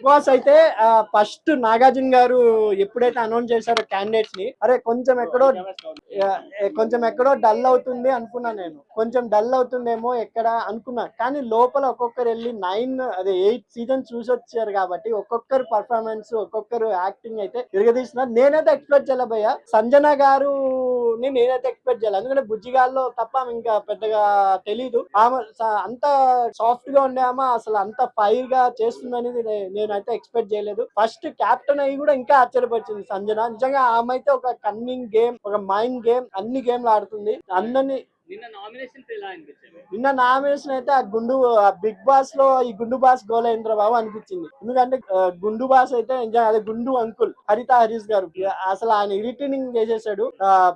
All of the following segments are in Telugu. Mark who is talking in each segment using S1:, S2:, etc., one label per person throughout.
S1: బిగ్ బాస్ అయితే ఫస్ట్ నాగార్జున గారు ఎప్పుడైతే అనౌన్స్ చేశారో క్యాండిడేట్స్ని అరే కొంచెం ఎక్కడో కొంచెం ఎక్కడో డల్ అవుతుంది అనుకున్నా నేను. కొంచెం డల్ అవుతుందేమో ఎక్కడ అనుకున్నా. కానీ లోపల ఒక్కొక్కరు వెళ్ళి నైన్ అదే ఎయిట్ సీజన్ చూసి వచ్చారు కాబట్టి ఒక్కొక్కరు పర్ఫార్మెన్స్ ఒక్కొక్కరు యాక్టింగ్ అయితే తిరగదీస్తున్నారు. నేనైతే ఎక్స్పెక్ట్ చేయలేబోయా సంజన గారు నేనైతే ఎక్స్పెక్ట్ చేయాలి? ఎందుకంటే బుజ్జిగాల్లో తప్ప ఆమె ఇంకా పెద్దగా తెలీదు. ఆమె అంత సాఫ్ట్గా ఉండే ఆమె అసలు అంత ఫైర్గా చేస్తుందనేది నేను నేనైతే ఎక్స్పెక్ట్ చేయలేదు. ఫస్ట్ కెప్టెన్ అయ్యి కూడా ఇంకా ఆశ్చర్యపరిచింది సంజన. నిజంగా ఆమె అయితే ఒక కన్నింగ్ గేమ్ ఒక మైండ్ గేమ్ అన్ని గేమ్లు ఆడుతుంది. అందరినీ
S2: నిన్న
S1: నామినేషన్ అయితే ఆ గుండు ఆ బిగ్ బాస్లో ఈ గుండు బాస్ గోల్ అయింద్ర బాబు అనిపించింది. ఎందుకంటే గుండు బాస్ అయితే నిజంగా అదే గుండు అంకుల్ హరిత హరీష్ గారు. అసలు ఆయన ఇరిటేటింగ్ చేసేసాడు.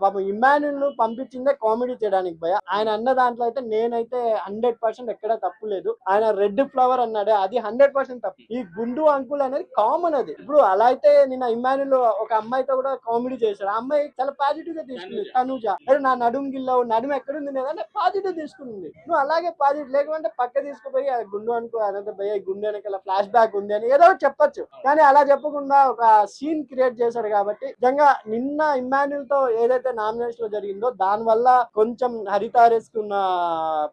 S1: పాపం ఇమాన్యుల్ను పంపించిందే కామెడీ చేయడానికి భయ. ఆయన అన్న దాంట్లో అయితే నేనైతే హండ్రెడ్ పర్సెంట్ ఎక్కడ తప్పు లేదు. ఆయన రెడ్ ఫ్లవర్ అన్నాడు అది హండ్రెడ్ పర్సెంట్ తప్పు. ఈ గుండు అంకుల్ అనేది కామన్ అది. ఇప్పుడు అలా అయితే నిన్న ఇమాన్యుల్ ఒక అమ్మాయితో కూడా కామెడీ చేశాడు. ఆ అమ్మాయి చాలా పాజిటివ్గా తీసుకుంది. తనుజ. అరే నా నడుము గిల్ల నడుము ఎక్కడుంది అంటే పాజిటివ్ తీసుకుంది. నువ్వు అలాగే పాజిటివ్ లేకుంటే పక్క తీసుకుపోయి ఆ గుండు అనుకో అదంతా భయ గుండె గుండు వెనకాల ఫ్లాష్ బ్యాక్ ఉంది అని ఏదో చెప్పొచ్చు. కానీ అలా చెప్పకుండా ఒక సీన్ క్రియేట్ చేశాడు కాబట్టి నిజంగా నిన్న ఇమాన్యుల్తో ఏదైతే నామినేషన్లో జరిగిందో దాని వల్ల కొంచెం హరితారెస్కు ఉన్న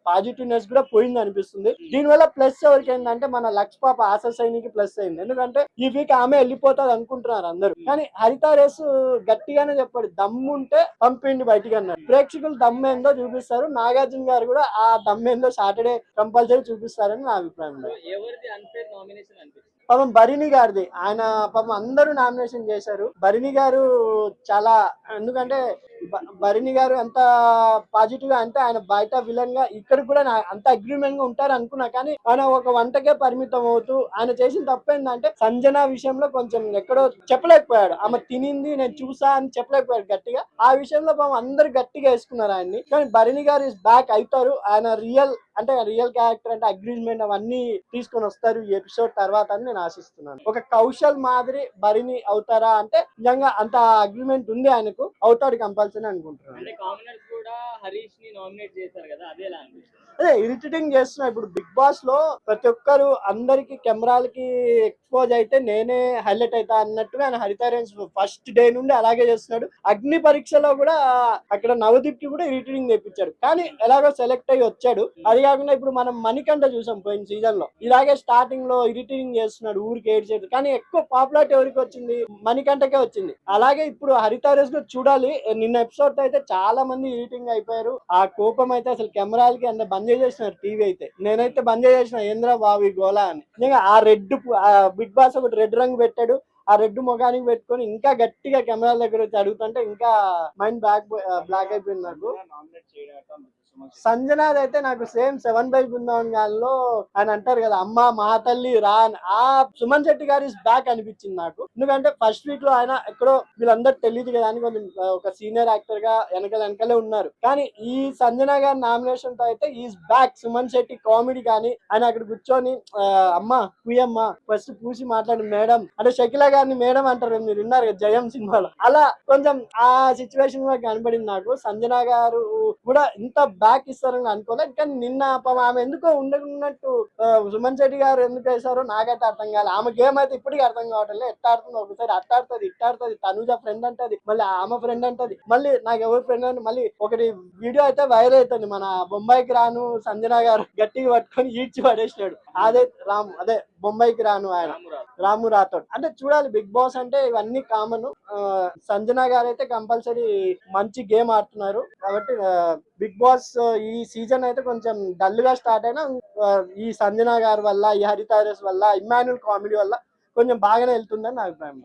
S1: పాజిటివ్నెస్ కూడా పోయింది అనిపిస్తుంది. దీనివల్ల ప్లస్ ఎవరికి ఏంటంటే మన లక్ష పాప ఆశ సైనికి ప్లస్ అయింది. ఎందుకంటే ఈ వీక్ ఆమె వెళ్ళిపోతుంది అనుకుంటున్నారు అందరూ. కానీ హరితారేస్ గట్టిగానే చెప్పాడు దమ్ముంటే పంపిండి బయటికి అన్నాడు. ప్రేక్షకులు దమ్ము ఏందో చూపిస్తారు నాగార్జున గారు కూడా ఆ దమ్ము ఏందో సాటర్డే కంపల్సరీ చూపిస్తారని నా అభిప్రాయం పాపం భరిణి గారిది. ఆయన పాపం అందరూ నామినేషన్ చేశారు. భరిణి గారు చాలా ఎందుకంటే భరిణి గారు ఎంత పాజిటివ్గా అంటే ఆయన బయట విలన్గా ఇక్కడ కూడా అంత అగ్రిమెంట్గా ఉంటారు అనుకున్నా కానీ ఆయన ఒక వంటకే పరిమితం అవుతూ ఆయన చేసిన తప్పు ఏంటంటే సంజన విషయంలో కొంచెం ఎక్కడో చెప్పలేకపోయాడు. ఆమె తినింది నేను చూసా అని చెప్పలేకపోయాడు గట్టిగా. ఆ విషయంలో పాపం అందరు గట్టిగా వేసుకున్నారు ఆయన్ని. కానీ భరణి గారు ఇస్ బ్యాక్ అవుతారు. ఆయన రియల్ అంటే రియల్ క్యారెక్టర్ అంటే అగ్రిమెంట్ అవన్నీ తీసుకొని వస్తారు ఈ ఎపిసోడ్ తర్వాత అని నేను ఆశిస్తున్నాను. ఒక కౌశల్ మాదిరి భరిణి అవుతారా అంటే నిజంగా అంత అగ్రిమెంట్ ఉంది ఆయనకు అవుతాడు కంపల్సరీ అనుకుంటున్నాను.
S2: అదే
S1: ఇరిటేటింగ్ చేస్తున్నా. ఇప్పుడు బిగ్ బాస్లో ప్రతి ఒక్కరు అందరికి కెమెరాలకి ఎక్స్పోజ్ అయితే నేనే హైలైట్ అవుతా అన్నట్టుగా ఆయన హరితారెన్స్ ఫస్ట్ డే నుండి అలాగే చేస్తున్నాడు. అగ్ని పరీక్షలో కూడా అక్కడ నవదీప్కి కూడా ఇరిటేటింగ్ తెప్పించాడు కానీ ఎలాగో సెలెక్ట్ అయ్యి వచ్చాడు. అది కాకుండా ఇప్పుడు మనం మణికంఠ చూసాం పోయిన సీజన్లో. ఇలాగే స్టార్టింగ్లో ఇరిటేటింగ్ చేస్తున్నాడు ఊరికి ఏడ్చేది. కానీ ఎక్కువ పాపులారిటీ ఎవరికి వచ్చింది? మణికంఠకే వచ్చింది. అలాగే ఇప్పుడు హరితారేస్ కూడా చూడాలి. నిన్న ఎపిసోడ్ అయితే చాలా మంది ఇరిటింగ్ అయిపోయారు. ఆ కోపం అయితే అసలు కెమెరాలకి అంత బంద్ చేసినారు టీవీ అయితే. నేనైతే బంద్ చేసిన ఏంద్రా బాబు గోలా అని. నిజంగా ఆ రెడ్ బిగ్ బాస్ ఒకటి రెడ్ రంగు పెట్టాడు. ఆ రెడ్ ముఖానికి పెట్టుకొని ఇంకా గట్టిగా కెమెరాల దగ్గర వచ్చి అడుగుతుంటే ఇంకా మైండ్ బ్లాక్ బ్లాక్ అయిపోయింది నాకు. సంజనాది అయితే నాకు సేమ్ సెవెన్ బై బృందావన్ గాలిలో ఆయన అంటారు కదా అమ్మ మా తల్లి రా అని. ఆ సుమన్ శెట్టి గారి బ్యాక్ అనిపించింది నాకు. ఎందుకంటే ఫస్ట్ వీక్లో ఆయన ఎక్కడో వీళ్ళందరూ తెలియదు కదా అని కొంచెం ఒక సీనియర్ యాక్టర్గా వెనకాల వెనకాలే ఉన్నారు. కానీ ఈ సంజన గారి నామినేషన్తో అయితే is back Suman Shetty comedy కానీ ఆయన అక్కడ కూర్చొని అమ్మ కుయమ్మ ఫస్ట్ పూసి మాట్లాడి మేడం అంటే శకిల గారిని మేడం అంటారు మీరు విన్నారు కదా జయం సినిమాలో. అలా కొంచెం ఆ సిచ్యువేషన్ కనబడింది నాకు. సంజన గారు కూడా ఇంత బ్యాక్ ఇస్తారని అనుకోలేదు కానీ నిన్న పాపం ఆమె ఎందుకో ఉండకున్నట్టు సుమన్ శెట్టి గారు ఎందుకు వేశారో నాకైతే అర్థం కాలేదు ఆమె గేమ్ అయితే ఇప్పటికీ అర్థం కావట్లేదు. ఎట్ట ఆడుతుంది ఒకసారి అట్ట ఆడుతుంది ఇట్ట ఆడుతుంది. తనుజ ఫ్రెండ్ అంటది మళ్ళీ ఆమె ఫ్రెండ్ అంటది. మళ్ళీ నాకు ఎవరు ఫ్రెండ్ అని మళ్ళీ ఒకటి వీడియో అయితే వైరల్ అవుతుంది మన బొంబాయికి రాను సంజన గారు గట్టిగా పట్టుకొని ఈడ్చి పడేసినాడు. అదే రాము అదే బొంబాయికి రాను ఆయన. రాము రాథోడ్. అంటే చూడాలి బిగ్ బాస్ అంటే ఇవన్నీ కామన్. సంజన గారు అయితే కంపల్సరీ మంచి గేమ్ ఆడుతున్నారు. కాబట్టి బిగ్ బాస్ ఈ సీజన్ అయితే కొంచెం డల్గా స్టార్ట్ అయినా ఈ సంజన గారి వల్ల ఈ హరితారస్ వల్ల ఇమాన్యుల్ కామెడీ వల్ల కొంచెం బాగానే వెళ్తుందని నా అభిప్రాయం